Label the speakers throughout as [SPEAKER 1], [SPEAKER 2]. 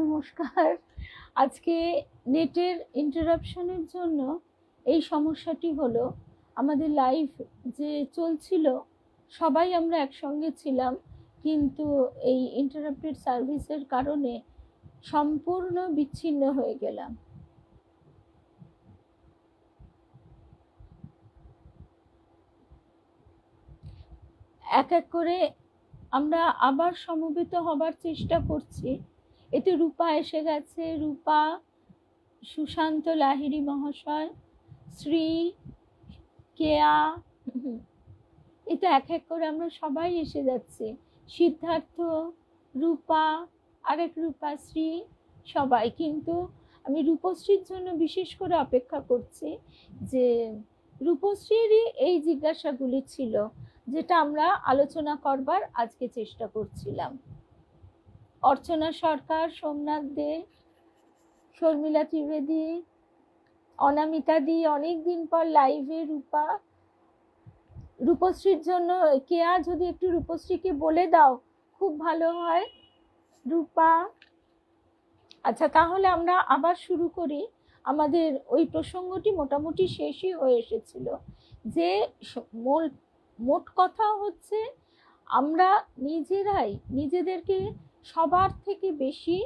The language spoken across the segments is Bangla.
[SPEAKER 1] নমস্কার। আজকে নেটের ইন্টারাপশনের জন্য এই সমস্যাটি হলো, আমাদের লাইভ যে চলছিল, সবাই আমরা একসঙ্গে ছিলাম, কিন্তু এই ইন্টারাপ্টেড সার্ভিসের কারণে সম্পূর্ণ বিচ্ছিন্ন হয়ে গেলাম। এক এক করে আমরা আবার সমবেত হবার চেষ্টা করছি। এতে রূপা এসে গেছে। রূপা, সুশান্ত লাহিড়ী মহাশয়, শ্রী কেয়া। এটা এক এক করে আমরা সবাই এসে যাচ্ছে। সিদ্ধার্থ, রূপা, আরেক রূপাশ্রী সবাই। কিন্তু আমি রূপশ্রীর জন্য বিশেষ করে অপেক্ষা করছি যে রূপশ্রীরই এই জিজ্ঞাসাগুলি ছিল, যেটা আমরা আলোচনা করবার আজকে চেষ্টা করছিলাম। অর্চনা সরকার, সোমনাথ দে, শর্মিলা ত্রিবেদী, অনামিতা দি, অনেক দিন পর লাইভে রূপা। রূপশ্রীর জন্য কেয়া যদি একটু রূপশ্রীকে বলে দাও, খুব ভালো হয়। রূপা। আচ্ছা তাহলে আমরা আবার শুরু করি। আমাদের ওই প্রসঙ্গটি মোটামুটি শেষই হয়ে এসেছিল। যে মোট কথা হচ্ছে, আমরা নিজেরাই নিজেদেরকে সবার থেকে বেশি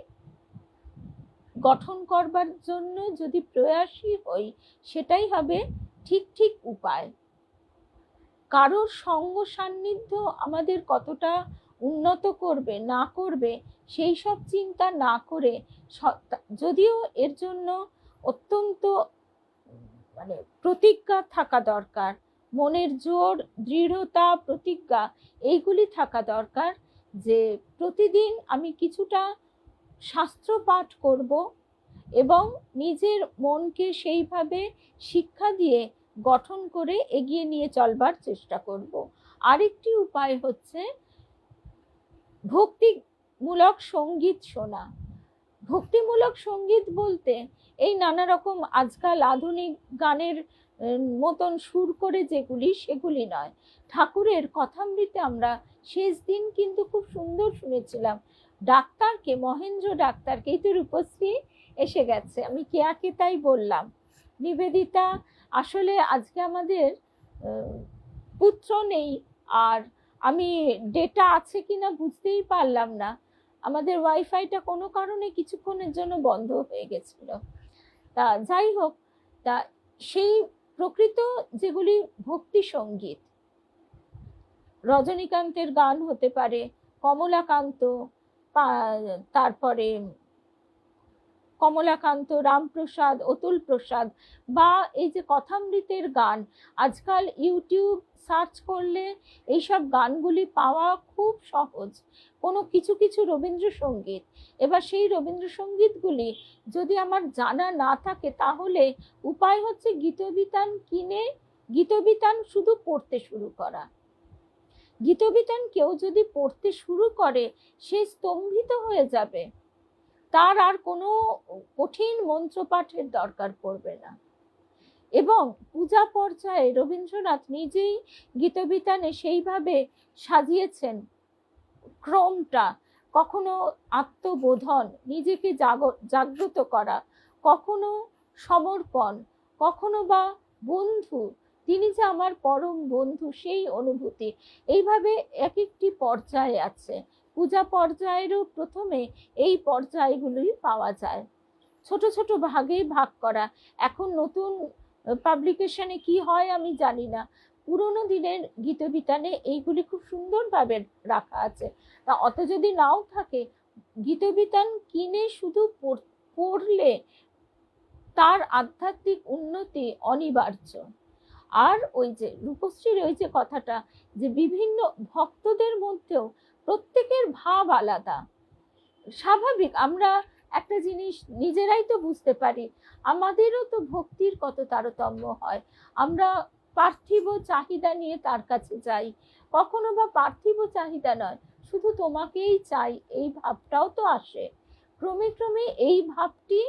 [SPEAKER 1] গঠন করবার জন্য যদি প্রয়াসী হই, সেটাই হবে ঠিক ঠিক উপায়। কারোর সঙ্গ সান্নিধ্য আমাদের কতটা উন্নত করবে, না করবে, সেই সব চিন্তা না করে যদিও এর জন্য অত্যন্ত মানে প্রতিজ্ঞা থাকা দরকার, মনের জোর, দৃঢ়তা, প্রতিজ্ঞা, এইগুলি থাকা দরকার। যে প্রতিদিন আমি কিছুটা শাস্ত্র পাঠ করব এবং নিজের মনকে সেইভাবে শিক্ষা দিয়ে গঠন করে এগিয়ে নিয়ে চলবার চেষ্টা করব। আরেকটি উপায় হচ্ছে ভক্তিমূলক সংগীত শোনা। ভক্তিমূলক সংগীত বলতে এই নানা রকম আজকাল আধুনিক গানের মতন সুর করে যেগুলি, সেগুলি নয়। ঠাকুরের কথামৃতে আমরা শেষ দিন কিন্তু খুব সুন্দর শুনেছিলাম। ডাক্তারকে, মহেন্দ্র ডাক্তারকে, এই তো রূপশ্রী এসে গেছে। আমি কেয়াকে তাই বললাম, নিবেদিতা, আসলে আজকে আমাদের পুত্র নেই আর আমি ডেটা আছে কিনা বুঝতেই পারলাম না। আমাদের ওয়াইফাইটা কোনো কারণে কিছুক্ষণের জন্য বন্ধ হয়ে গেছিল। তা যাই হোক, তা সেই প্রকৃত যেগুলি ভক্তি সংগীত রজনীকান্তের গান হতে পারে, কমলাকান্ত তারপরে কমলাকান্ত, রামপ্রসাদ, অতুল প্রসাদ বা এই যে কথামৃতের গান, আজকাল ইউটিউব সার্চ করলে এইসব গানগুলি পাওয়া খুব সহজ। কোনো কিছু কিছু রবীন্দ্রসঙ্গীত। এবার সেই রবীন্দ্রসঙ্গীতগুলি যদি আমার জানা না থাকে, তাহলে উপায় হচ্ছে গীতবিতান কিনে গীতবিতান শুধু পড়তে শুরু করা। গীতবিতান কেউ যদি পড়তে শুরু করে, সে স্তম্ভিত হয়ে যাবে। তার আর কোনো কঠিন মন্ত্রপাঠের দরকার পড়বে না। এবং পূজা পর্যায়ে রবীন্দ্রনাথ নিজেই গীতবিতানে সেইভাবে সাজিয়েছেন ক্রমটা, কখনো আত্মবোধন, নিজেকে জাগ্রত করা, কখনো সমর্পণ, কখনো বা বন্ধু তিনি যে আমার পরম বন্ধু, সেই অনুভূতি। এইভাবে এক একটি পর্যায়ে আছে। পূজা পর্যায়েরও প্রথমে এই পর্যায়গুলোই পাওয়া যায়। ছোট ছোট ভাগেই ভাগ করা। এখন নতুন পাবলিকেশনে কি হয় আমি জানি না। পুরোনো দিনের গীতবিতানে এইগুলি খুব সুন্দরভাবে রাখা আছে। তা অত যদি নাও থাকে গীতবিতান কিনে শুধু পড়লে তার আধ্যাত্মিক উন্নতি অনিবার্য। আর ওই যে রূপশ্রীর ওই যে কথাটা যে বিভিন্ন ভক্তদের মধ্যেও প্রত্যেকের ভাব আলাদা। স্বাভাবিক, আমরা একটা জিনিস নিজেরাই তো বুঝতে পারি, আমাদেরও তো ভক্তির কত তারতম্য হয়। আমরা পার্থিব চাহিদা নিয়ে তার কাছে যাই। কখনো বা পার্থিব চাহিদা নয়, শুধু তোমাকেই চাই, এই ভাবটাও তো আসে। ক্রমে ক্রমে এই ভাবটি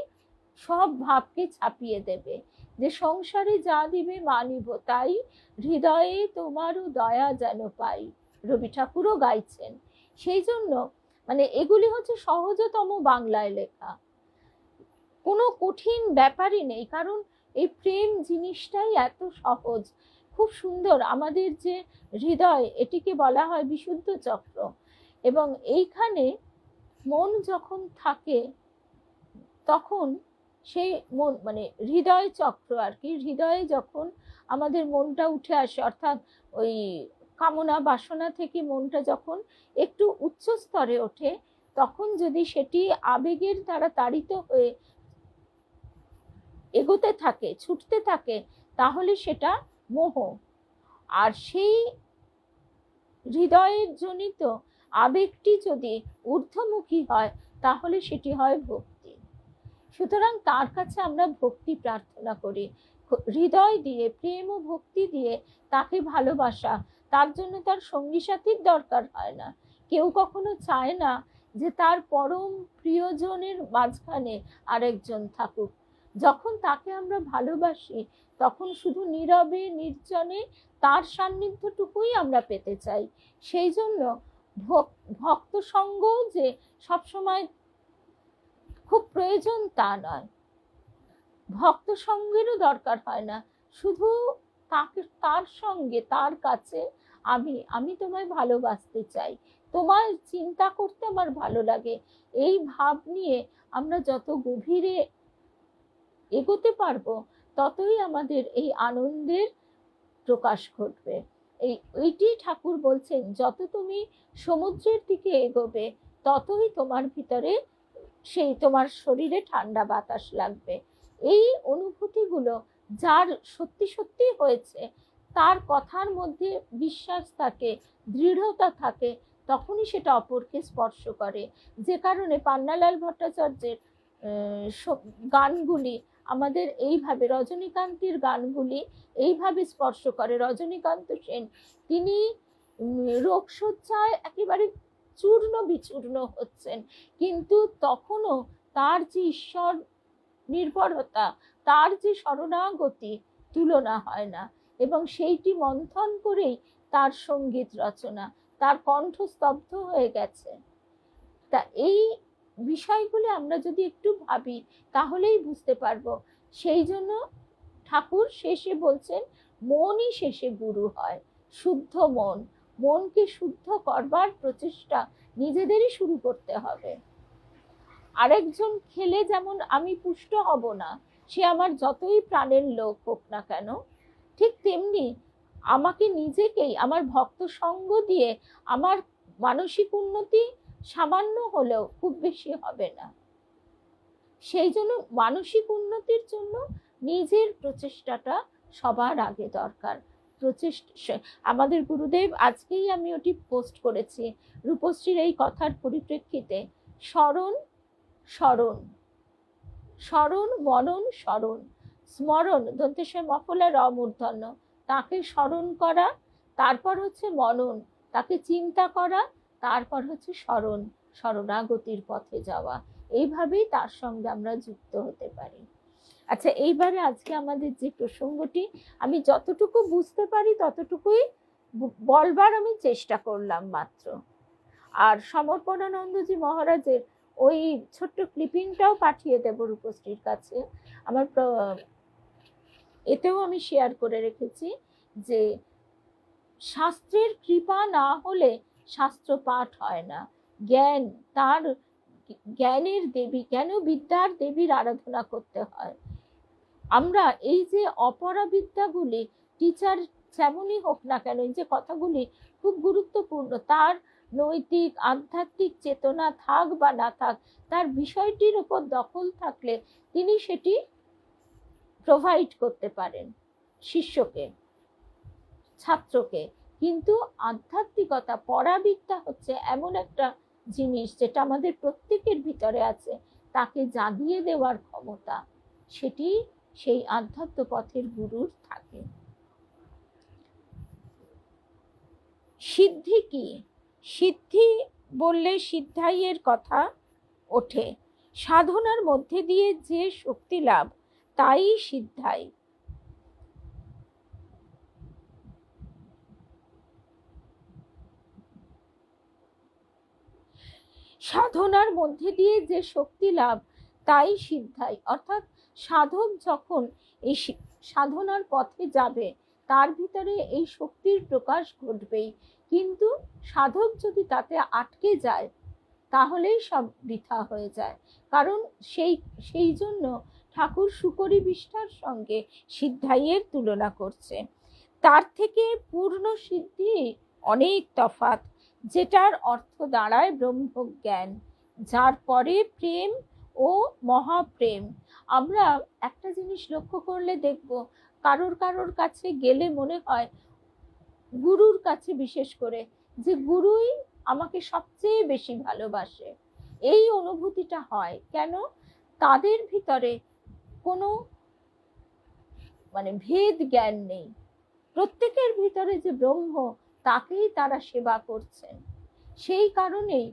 [SPEAKER 1] সব ভাবকে ছাপিয়ে দেবে। যে সংসারে যা দিবে মানিব তাই হৃদয়ে তোমারও দয়া যেন পাই, রবি ঠাকুরও গাইছেন। সেই জন্য মানে এগুলি হচ্ছে সহজতম বাংলায় লেখা। কোনো কঠিন ব্যাপারই নেই, কারণ এই প্রেম জিনিসটাই এত সহজ। খুব সুন্দর, আমাদের যে হৃদয়, এটিকে বলা হয় বিশুদ্ধ চক্র। এবং এইখানে মন যখন থাকে, তখন সেই মন মানে হৃদয় চক্র আর কি। হৃদয়ে যখন আমাদের মনটা উঠে আসে, অর্থাৎ ওই কামনা, বাসনা থেকে মনটা যখন একটু উচ্চ স্তরে ওঠে, তখন যদি সেটি আবেগের দ্বারা তাড়িত হয়ে এগোতে থাকে, ছুটতে থাকে, তাহলে সেটা মোহ। আর সেই হৃদয়ের জনিত আবেগটি যদি ঊর্ধ্বমুখী হয়, তাহলে সেটি হয় ভক্তি সুতরাং তার কাছে আমরা ভক্তি প্রার্থনা করি। হৃদয় দিয়ে, প্রেম ও ভক্তি দিয়ে তাকে ভালোবাসা। তার জন্য তার সঙ্গী সাথীর দরকার হয় না। কেউ কখনো চায় না যে তার পরম প্রিয়জনের মাঝখানে আরেকজন থাকুক। যখন তাকে আমরা ভালোবাসি, তখন শুধু নীরবে, নির্জনে তার সান্নিধ্যটুকুই আমরা পেতে চাই। সেই জন্য ভক্ত সঙ্গ যে সবসময় খুব প্রয়োজন তা নয়। ভক্ত সঙ্গেরও দরকার হয় না। শুধু তাকে, তার সঙ্গে, তার কাছে আমি আমি তোমায় ভালোবাসতে চাই। তোমার চিন্তা করতে আমার ভালো লাগে। এই ভাব নিয়ে আমরা যত গভীরে এগোতে পারব, ততই আমাদের এই আনন্দের প্রকাশ ঘটবে। এই, ওইটি ঠাকুর বলছেন, যত তুমি সমুদ্রের দিকে এগোবে, ততই তোমার ভিতরে সেই তোমার শরীরে ঠান্ডা বাতাস লাগবে। এই অনুভূতিগুলো যার সত্যি সত্যি হয়েছে, তার কথার মধ্যে বিশ্বাস থাকে, দৃঢ়তা থাকে, তখনই সেটা অপরকে স্পর্শ করে। যে কারণে পান্নালাল ভট্টাচার্যের গানগুলি আমাদের এইভাবে, রজনীকান্তের গানগুলি এইভাবে স্পর্শ করে। রজনীকান্ত সেন, তিনি রোগশয্যায় একেবারে চূর্ণ বিচূর্ণ হচ্ছেন। কিন্তু তখনও তার যে ঈশ্বর নির্ভরতা, তার যে শরণাগতি তুলনা হয় না এবং সেইটি মন্থন করেই তার সংগীত রচনা, তার কণ্ঠ স্তব্ধ হয়ে গেছে। তা এই বিষয়গুলি আমরা যদি একটু ভাবি, তাহলেই বুঝতে পারব। সেই জন্য ঠাকুর শেষে বলছেন, মনই শেষে গুরু হয়, শুদ্ধ মন। মনকে শুদ্ধ করবার প্রচেষ্টা নিজেদেরই শুরু করতে হবে। আরেকজন খেলে যেমন আমি পুষ্ট হব না, সে আমার যতই প্রাণের লোক হোক না কেন, ঠিক তেমনি আমাকে নিজেকেই, আমার ভক্ত সঙ্গ দিয়ে আমার মানসিক উন্নতি সামান্য হলেও খুব বেশি হবে না। সেই জন্য মানসিক উন্নতির জন্য নিজের প্রচেষ্টাটা সবার আগে দরকার। প্রচেষ্টা আমাদের গুরুদেব আজকেই আমি ওটি পোস্ট করেছি। রূপশ্রীর এই কথার পরিপ্রেক্ষিতে, স্মরণ স্মরণ স্মরণ, মনন, স্মরণ স্মরণ, দন্তেশ্বর মফলা র মূর্ধন্য তাকে স্মরণ করা, তারপর হচ্ছে মনন, তাকে চিন্তা করা, তারপর হচ্ছে স্মরণ শরণাগতির পথে যাওয়া। এইভাবেই তার সঙ্গে আমরা যুক্ত হতে পারি। আচ্ছা এইবারে আজকে আমাদের যে প্রসঙ্গটি, আমি যতটুকু বুঝতে পারি ততটুকুই বলবার আমি চেষ্টা করলাম মাত্র। আর সমর্পণানন্দজি মহারাজের ওই ছোট্ট ক্লিপিংটাও পাঠিয়ে দেব রূপশ্রীর কাছে। আমার এতেও আমি শেয়ার করে রেখেছি যে শাস্ত্রের কৃপা না হলে শাস্ত্র পাঠ হয় না। জ্ঞান, তার জ্ঞানের দেবী, কেন বিদ্যার দেবীর আরাধনা করতে হয়? আমরা এই যে অপরা বিদ্যাগুলি টিচার যেমনই হোক না কেন, এই যে কথাগুলি খুব গুরুত্বপূর্ণ, তার নৈতিক, আধ্যাত্মিক চেতনা থাক বা না থাক, তার বিষয়টির উপর দখল থাকলে তিনি সেটি প্রোভাইড করতে পারেন শিষ্যকে, ছাত্রকে। কিন্তু আধ্যাত্মিকতা, পরাবিদ্যা হচ্ছে এমন একটা জিনিস যেটা আমাদের প্রত্যেকের ভিতরে আছে, তাকে জাগিয়ে দেওয়ার ক্ষমতা। সেটি সেই আধ্যাত্ম পথের গুরুর থাকে। সিদ্ধি কি? সিদ্ধি বললে সিদ্ধাইয়ের কথা ওঠে। সাধনার মধ্যে দিয়ে যে শক্তি লাভ, তাই সিদ্ধাই। সাধনার মধ্যে দিয়ে যে শক্তি লাভ, তাই সিদ্ধাই। অর্থাৎ সাধক যখন এই সাধনার পথে যাবে, তার ভিতরে এই শক্তির প্রকাশ ঘটবেই। কিন্তু সাধক যদি তাতে আটকে যায়, তাহলেই সব বৃথা হয়ে যায়। কারণ সেই সেই জন্য ঠাকুর সুকরি বিষ্ঠার সঙ্গে সিদ্ধাইয়ের তুলনা করছে। তার থেকে পূর্ণ সিদ্ধি অনেক তফাৎ, যেটার অর্থ দাঁড়ায় ব্রহ্মজ্ঞান, যার পরে প্রেম ও মহাপ্রেম। আমরা একটা জিনিস লক্ষ্য করলে দেখব, কারোর কারোর কাছে গেলে মনে হয় গুরুর কাছে বিশেষ করে, যে গুরুই আমাকে সবচেয়ে বেশি ভালোবাসে। এই অনুভূতিটা হয়। কেন? তাদের ভিতরে কোনো মানে ভেদ জ্ঞান নেই। প্রত্যেকের ভিতরে যে ব্রহ্ম, তাকেই তারা সেবা করছেন সেই কারণেই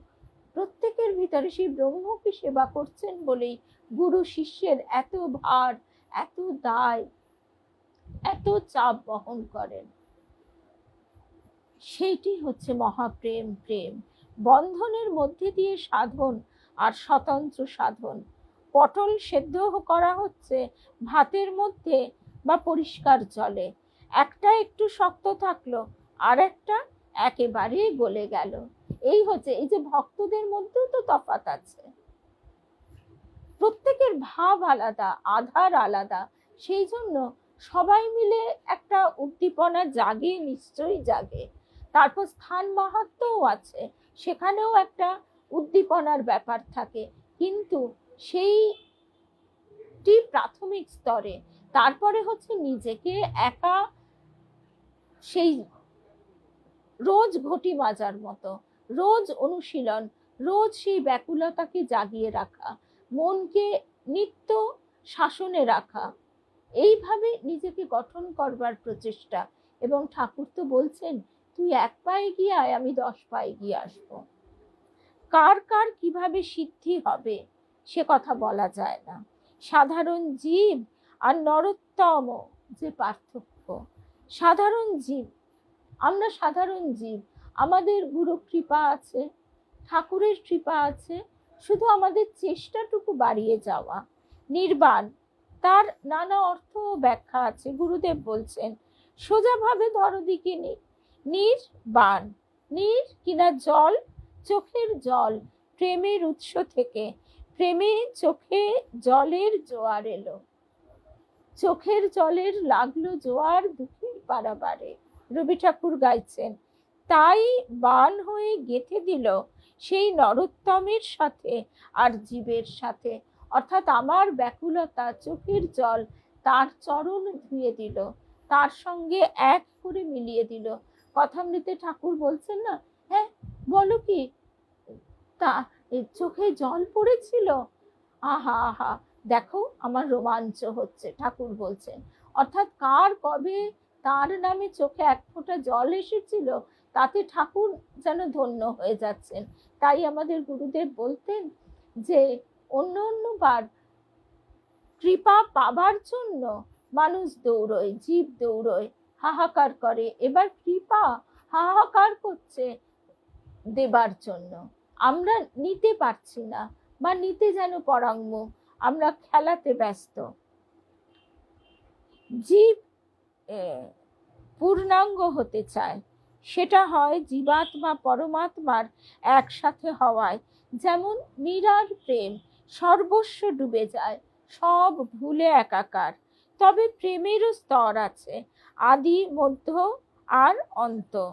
[SPEAKER 1] প্রত্যেকের ভিতরে সেই ব্রহ্মকে সেবা করছেন বলেই গুরু শিষ্যের এত ভার, এত দায়, এত চাপ বহন করেন। সেইটি হচ্ছে মহাপ্রেম, প্রেম। বন্ধনের মধ্যে দিয়ে সাধন আর স্বতন্ত্র সাধন। পটল সেদ্ধ করা হচ্ছে ভাতের মধ্যে বা পরিষ্কার জলে। একটা একটু শক্ত থাকল আর একটা একেবারে গলে গেল। এই হচ্ছে, এই যে ভক্তদের মধ্যেও তো তফাৎ আছে। প্রত্যেকের ভাব আলাদা, আধার আলাদা, সেই জন্য সবাই মিলে একটা উদ্দীপনা জাগে, নিশ্চয়ই জাগে। তারপর স্থান মাহাত্মও আছে, সেখানেও একটা উদ্দীপনার ব্যাপার থাকে। কিন্তু সেইটি প্রাথমিক স্তরে, তারপরে হচ্ছে নিজেকে একা সেই রোজ ঘটি মাজার মতো রোজ অনুশীলন, রোজ সেই ব্যাকুলতাকে জাগিয়ে রাখা, মনকে নিত্য শাসনে রাখা। এইভাবে নিজেকে গঠন করবার প্রচেষ্টা। এবং ঠাকুর তো বলছেন, তুই এক পায়ে গিয়ে আয়, আমি দশ পায়ে গিয়ে আসব। কার কার কীভাবে সিদ্ধি হবে, সে কথা বলা যায় না। সাধারণ জীব আর নরোত্তম যে পার্থক্য। সাধারণ জীব, আমরা সাধারণ জীব আমাদের গুরু কৃপা আছে, ঠাকুরের কৃপা আছে, শুধু আমাদের চেষ্টাটুকু বাড়িয়ে যাওয়া, নির্বাণ। তার নানা অর্থ ব্যাখ্যা আছে। গুরুদেব বলছেন, সোজাভাবে ধরো দিকে নি- নির্বাণ নির কিনা জল? চোখের জল। প্রেমের উৎস থেকে। প্রেমে চোখে জলের জোয়ার এলো। চোখের জলের লাগল জোয়ার দুঃখের পারাবারে রবি ঠাকুর গাইছেন তাই বান হয়ে গেথে দিল সেই নরোত্তমের সাথে আর জীবের সাথে। অর্থাৎ আমার ব্যাকুলতা চোখের জল তার চরণ ধুয়ে দিল, তার সঙ্গে এক করে মিলিয়ে দিল। কথামৃতে ঠাকুর বলছেন না হ্যাঁ বলো কি? তা চোখে জল পড়েছিল? আহা আহা, দেখো আমার রোমাঞ্চ হচ্ছে, ঠাকুর বলছেন। অর্থাৎ কার কবে তার নামে চোখে এক ফোঁটা জল এসেছিল তাতে ঠাকুর যেন ধন্য হয়ে যাচ্ছেন। তাই আমাদের গুরুদেব বলতেন যে, অন্য অন্যবার কৃপা পাবার জন্য মানুষ দৌড়য়, জীব দৌড়য়, হাহাকার করে। এবার কৃপা হাহাকার করছে দেবার জন্য। আমরা নিতে পারছি না বা নিতে যেন পরাঙ্গ। আমরা খেলাতে ব্যস্ত। জীব পূর্ণাঙ্গ হতে চায়। সেটা হয় জীবাত্মা পরমাত্মার একসাথে হওয়ায়। যেমন মীরার প্রেম সর্বস্ব ডুবে যায়, সব ভুলে একাকার। তবে প্রেমেরও স্তর আছে, আদি, মধ্য আর অন্ত।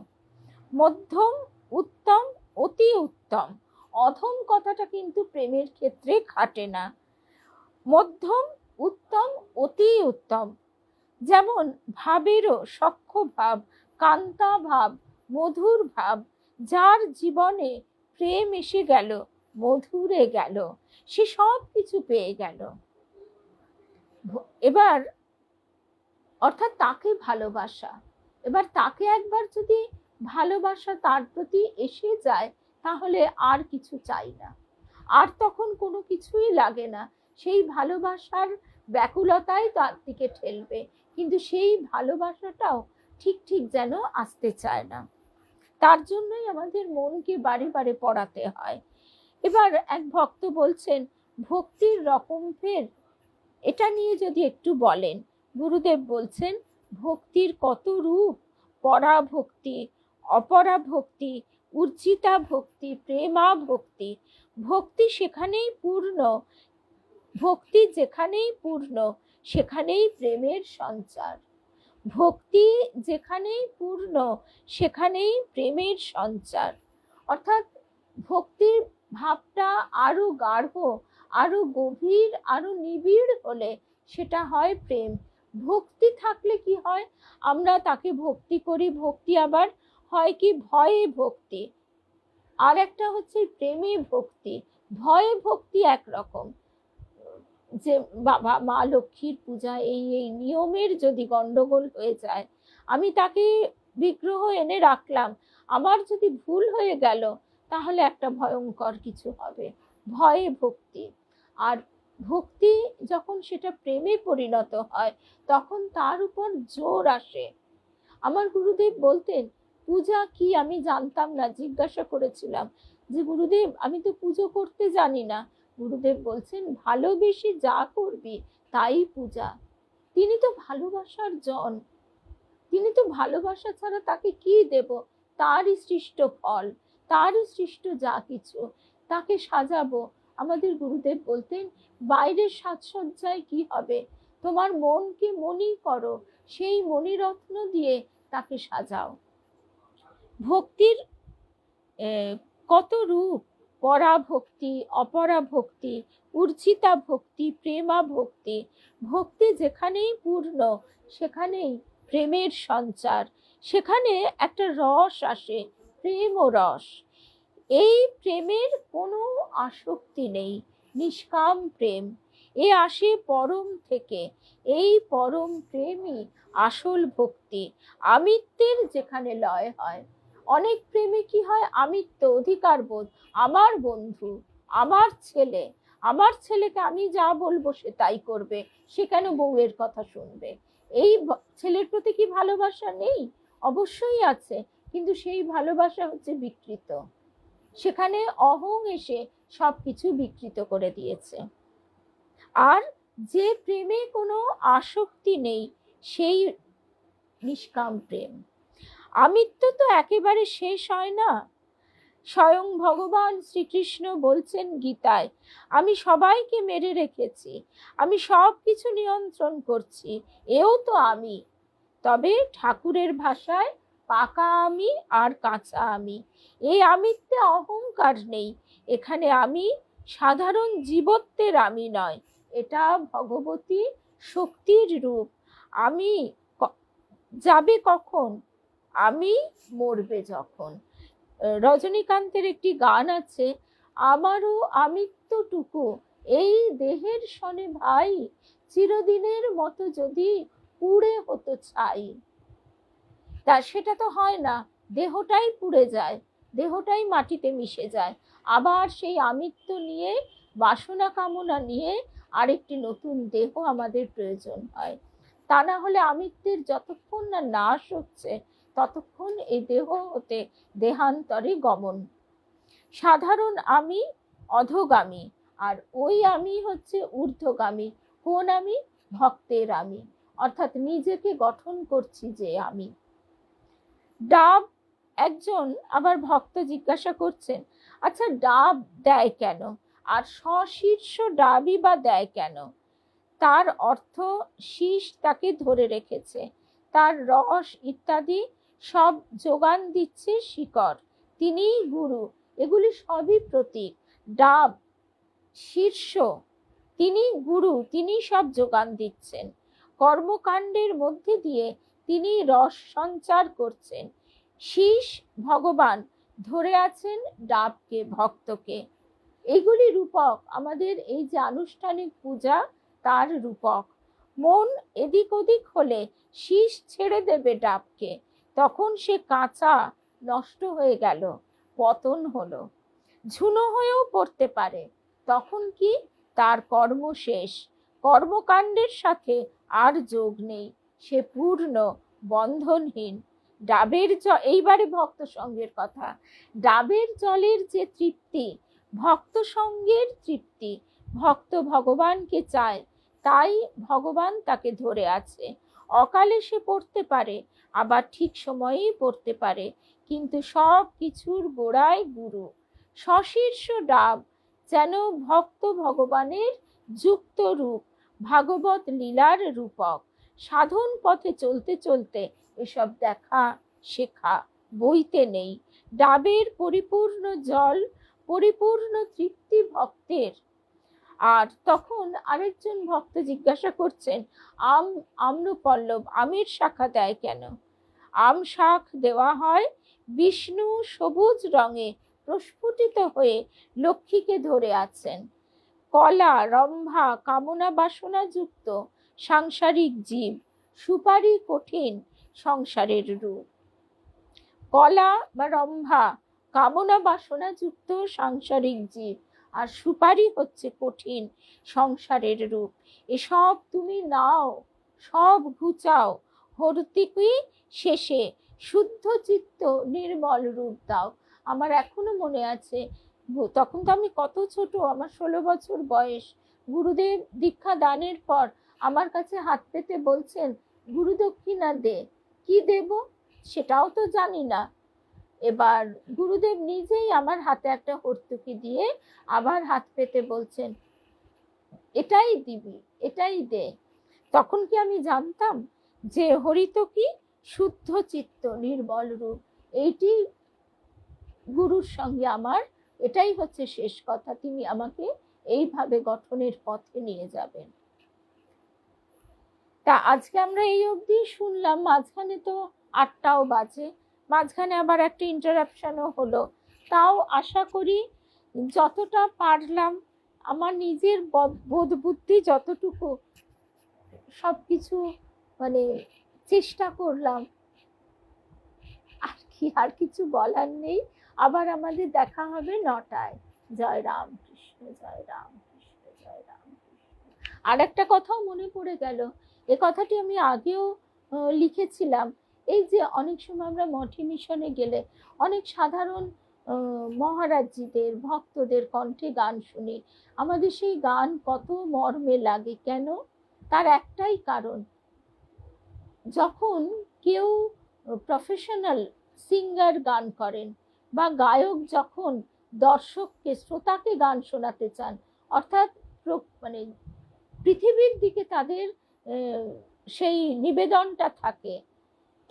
[SPEAKER 1] মধ্যম, উত্তম, অতি উত্তম। অধম কথাটা কিন্তু প্রেমের ক্ষেত্রে খাটে না। মধ্যম, উত্তম, অতি উত্তম। যেমন ভাবেরও সখ্য ভাব কান্তা ভাব, মধুর ভাব, যার জীবনে প্রেম এসে গেল, মধুরে গেল, সে সব কিছু পেয়ে গেল। এবার, অর্থাৎ তাকে ভালোবাসা, এবার তাকে একবার যদি ভালোবাসা তার প্রতি এসে যায়, তাহলে আর কিছু চাই না। আর তখন কোনো কিছুই লাগে না। সেই ভালোবাসার ব্যাকুলতাই তার দিকে ঠেলবে। কিন্তু সেই ভালোবাসাটাও ঠিক ঠিক যেন আসতে চায় না। তার জন্যই আমাদের মনকে বারে বারে পড়াতে হয়। এবার এক ভক্ত বলছেন, ভক্তির রকম ফের? এটা নিয়ে যদি একটু বলেন। গুরুদেব বলছেন, ভক্তির কত রূপ? পরা ভক্তি, অপরা ভক্তি, উর্জিতা ভক্তি, প্রেমা ভক্তি। ভক্তি সেখানেই পূর্ণ, ভক্তি যেখানেই পূর্ণ, সেখানেই প্রেমের সঞ্চার। ভক্তি যেখানেই পূর্ণ, সেখানেই প্রেমের সঞ্চার। অর্থাৎ ভক্তির ভাবটা আরও গাঢ়, আরও গভীর, আরও নিবিড় হলে সেটা হয় প্রেম। ভক্তি থাকলে কি হয়? আমরা তাকে ভক্তি করি, ভক্তি আবার হয় কি? ভয়ে ভক্তি। আর একটা হচ্ছে প্রেমে ভক্তি। ভয়ে ভক্তি একরকম। যে বাবা মা লক্ষ্মীর পূজা, এই এই নিয়মের যদি গন্ডগোল হয়ে যায়, আমি তাকে বিগ্রহ এনে রাখলাম। আমার যদি ভুল হয়ে গেল, তাহলে একটা ভয়ঙ্কর কিছু হবে। ভয়ে ভক্তি। আর ভক্তি যখন সেটা প্রেমে পরিণত হয়, তখন তার উপর জোর আসে। আমার গুরুদেব বলতেন, পূজা কি আমি জানতাম না, জিজ্ঞাসা করেছিলাম যে, গুরুদেব, আমি তো পুজো করতে জানি না। গুরুদেব বলছেন ভালোবেসে যা করবি তাই পূজা। তিনি তো ভালোবাসার জন। তিনি তো ভালোবাসা ছাড়া তাকে কি দেব? তারই সৃষ্ট ফল, তারই সৃষ্ট যা কিছু। তাকে সাজাবো। আমাদের গুরুদেব বলতেন, বাইরের সাজসজ্জায় কি হবে? তোমার মনকে মনি করো, সেই মণিরত্ন দিয়ে তাকে সাজাও। ভক্তির কত রূপ? পরা ভক্তি অপরা ভক্তি উর্জিতা ভক্তি প্রেমা ভক্তি ভক্তি যেখানেই পূর্ণ, সেখানেই প্রেমের সঞ্চার। সেখানে একটা রস আসে, প্রেম ও রস। এই প্রেমের কোনো আসক্তি নেই, নিষ্কাম প্রেম। এ আসে পরম থেকে, এই পরম প্রেমই আসল ভক্তি। আমিত্বের যেখানে লয় হয় অনেক প্রেমে কি হয়? আমিত্ব অধিকার বোধ। আমার বন্ধু, আমার ছেলে, আমার ছেলেকে আমি যা বলব সে তাই করবে, সে কেন বউয়ের কথা শুনবে? এই ছেলের প্রতি কি ভালোবাসা নেই? অবশ্যই আছে, কিন্তু সেই ভালোবাসা হচ্ছে বিকৃত। সেখানে অহং এসে সব কিছু বিকৃত করে দিয়েছে। আর যে প্রেমে কোনো আসক্তি নেই, সেই নিষ্কাম প্রেম। আমিত্ব তো একেবারে শেষ হয় না। স্বয়ং ভগবান শ্রীকৃষ্ণ বলছেন, গীতায়, আমি সবাইকে মেরে রেখেছি, আমি সব কিছু নিয়ন্ত্রণ করছি, এও তো আমি। তবে ঠাকুরের ভাষায়, পাকা আমি আর কাঁচা আমি। এই আমিত্বে অহংকার নেই, এখানে আমি সাধারণ জীবত্বের আমি নয়, এটা ভগবতী শক্তির রূপ। আমি যাবে কখন? আমি মরবে যখন। রজনীকান্তের একটি গান আছে, আমারও আমিত্বটুকু, এই দেহের সনে ভাই, চিরদিনের মতো যদি পুড়ে হতো চাই তা সেটা তো হয় না, দেহটাই পুড়ে যায়, দেহটাই মাটিতে মিশে যায়। আবার সেই আমিত্ব নিয়ে, বাসনা কামনা নিয়ে আরেকটি নতুন দেহ আমাদের প্রয়োজন হয়। তা না হলে আমিত্বের যতক্ষণ না নাশ হচ্ছে ততক্ষণ এই দেহ হতে দেহান্তরে গমন। সাধারণ আমি অধগামী, আর ওই আমি হচ্ছে ঊর্ধ্বগামী কোন আমি ভক্তের আমি, অর্থাৎ নিজেকে গঠন করছি যে আমি। ডাব, একজন আবার ভক্ত জিজ্ঞাসা করছেন আচ্ছা ডাব দেয় কেন? আর সশীর্ষ ডাবই বা দেয় কেন? তার অর্থ শীষ তাকে ধরে রেখেছে, তার রস ইত্যাদি সব যোগান দিচ্ছে শিকড়। তিনিই গুরু, এগুলি সবই প্রতীক, ডাব, শীর্ষ। তিনি গুরু, তিনি সব যোগান দিচ্ছেন। কর্মকাণ্ডের মধ্যে দিয়ে তিনি রস সঞ্চার করছেন। শীষ ভগবান ধরে আছেন ডাবকে, ভক্তকে। এগুলি রূপক, আমাদের এই যে আনুষ্ঠানিক পূজা, তার রূপক। মন এদিক ওদিক হলে শীষ ছেড়ে দেবে ডাবকে। তখন সে কাঁচা নষ্ট হয়ে গেল, পতন হলো। ঝুনো হয়েও পড়তে পারে। তখন কি? তার কর্ম শেষ। কর্মকাণ্ডের সাথে আর যোগ নেই। সে পূর্ণ বন্ধনহীন। ডাবের জ, এইবারে ভক্ত সঙ্গের কথা। ডাবের জলের যে তৃপ্তি, ভক্ত সঙ্গের তৃপ্তি। ভক্ত ভগবানকে চায়, তাই ভগবান তাকে ধরে আছে। অকালে সে পড়তে পারে আবার ঠিক সময়েই পড়তে পারে। কিন্তু সব কিছুর গোড়ায় গুরু। সশীর্ষ ডাব যেন ভক্ত ভগবানের যুক্ত রূপ, ভাগবত লীলার রূপক। সাধন পথে চলতে চলতে এসব দেখা, শেখা বইতে নেই। ডাবের পরিপূর্ণ জল, পরিপূর্ণ তৃপ্তি ভক্তের আর তখন আরেকজন ভক্ত জিজ্ঞাসা করছেন, আম আম্রপল্লব আমের শাখা দেয় কেন? আম শাখ দেওয়া হয় বিষ্ণু সবুজ রঙে প্রস্ফুটিত হয়ে লক্ষ্মীকে ধরে আছেন। কলা, রম্ভা, কামনা বাসনা যুক্ত সাংসারিক জীব, সুপারি কঠিন সংসারের রূপ। কলা বা রম্ভা, কামনা বাসনা যুক্ত সাংসারিক জীব আর সুপারি হচ্ছে কঠিন সংসারের রূপ। এসব তুমি নাও, সব ঘুচাও হর্তিকি শেষে শুদ্ধ চিত্ত নির্মল রূপ দাও। আমার এখনও মনে আছে তখন তো আমি কত ছোট, আমার ষোলো বছর বয়স। গুরুদেব দীক্ষা দানের পর আমার কাছে হাত পেতে বলছেন, গুরু দক্ষিণা দে, কি দেব? সেটাও তো জানি না। এবার গুরুদেব নিজেই আমার হাতে একটা হর্তুকি দিয়ে আবার হাত পেতে বলছেন, এটাই দিবি, এটাই দে। তখন কি আমি জানতাম যে হরিত কি শুদ্ধ চিত্ত নির্মল রূপ? এইটি গুরুর সঙ্গে আমার, এটাই হচ্ছে শেষ কথা, তিনি আমাকে এইভাবে গঠনের পথে নিয়ে যাবেন। তা আজকে আমরা এই অবধি শুনলাম, মাঝখানে তো আটটাও বাজে। মাঝখানে আবার একটা ইন্টারাপশনও হলো। তাও আশা করি যতটা পারলাম, আমার নিজের বোধ বুদ্ধি যতটুকু সব কিছু মানে চেষ্টা করলাম। আর কি, আর কিছু বলার নেই। আবার আমাদের দেখা হবে নটায়। জয় রাম কৃষ্ণ জয় রাম কৃষ্ণ জয় রাম আর একটা কথাও মনে পড়ে গেল। এ কথাটি আমি আগেও লিখেছিলাম। এই যে অনেক সময় আমরা মঠে মিশনে গেলে অনেক সাধারণ মহারাজজিদের ভক্তদের কণ্ঠে গান শুনি। আমাদের সেই গান কত মর্মে লাগে কেন? তার একটাই কারণ, যখন কেউ প্রফেশনাল সিঙ্গার গান করেন বা গায়ক যখন দর্শককে, শ্রোতাকে গান শোনাতে চান, অর্থাৎ মানে পৃথিবীর দিকে তাদের সেই নিবেদনটা থাকে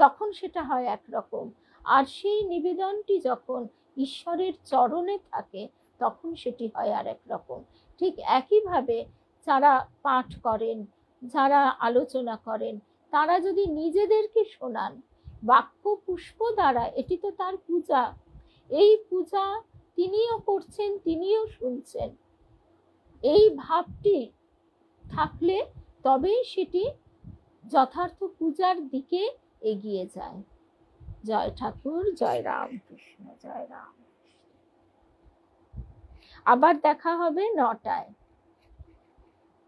[SPEAKER 1] তখন সেটা হয় একরকম। আর সেই নিবেদনটি যখন ঈশ্বরের চরণে থাকে, তখন সেটি হয় আর এক রকম ঠিক একইভাবে যারা পাঠ করেন, যারা আলোচনা করেন, তারা যদি নিজেদেরকে শোনান, বাক্য পুষ্প দ্বারা এটি তো তার পূজা। এই পূজা তিনিও করছেন, তিনিও শুনছেন। এই ভাবটি থাকলে তবেই সেটি যথার্থ পূজার দিকে এগিয়ে যায়। জয় ঠাকুর জয় রাম। কৃষ্ণ জয় রাম। আবার দেখা হবে নটায়।